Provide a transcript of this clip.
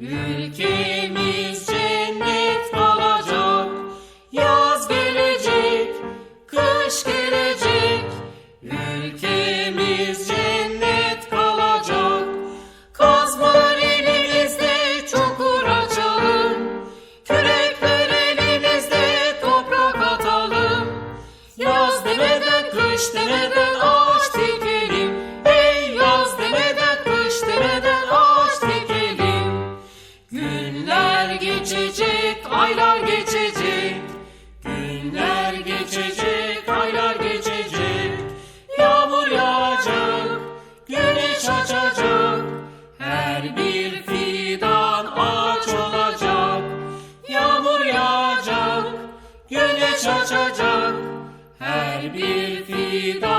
Ülkemiz cennet olacak, yaz gelecek, kış gelecek. Ülkemiz cennet kalacak, kazmalar elimizde çukur açalım. Kürekler elimizde toprak atalım, yaz demeden kış demeden geçecek, aylar geçecek. Günler geçecek, aylar geçecek. Yağmur yağacak, güneş açacak. Her bir fidan ağaç olacak. Yağmur yağacak, güneş açacak. Her bir fidan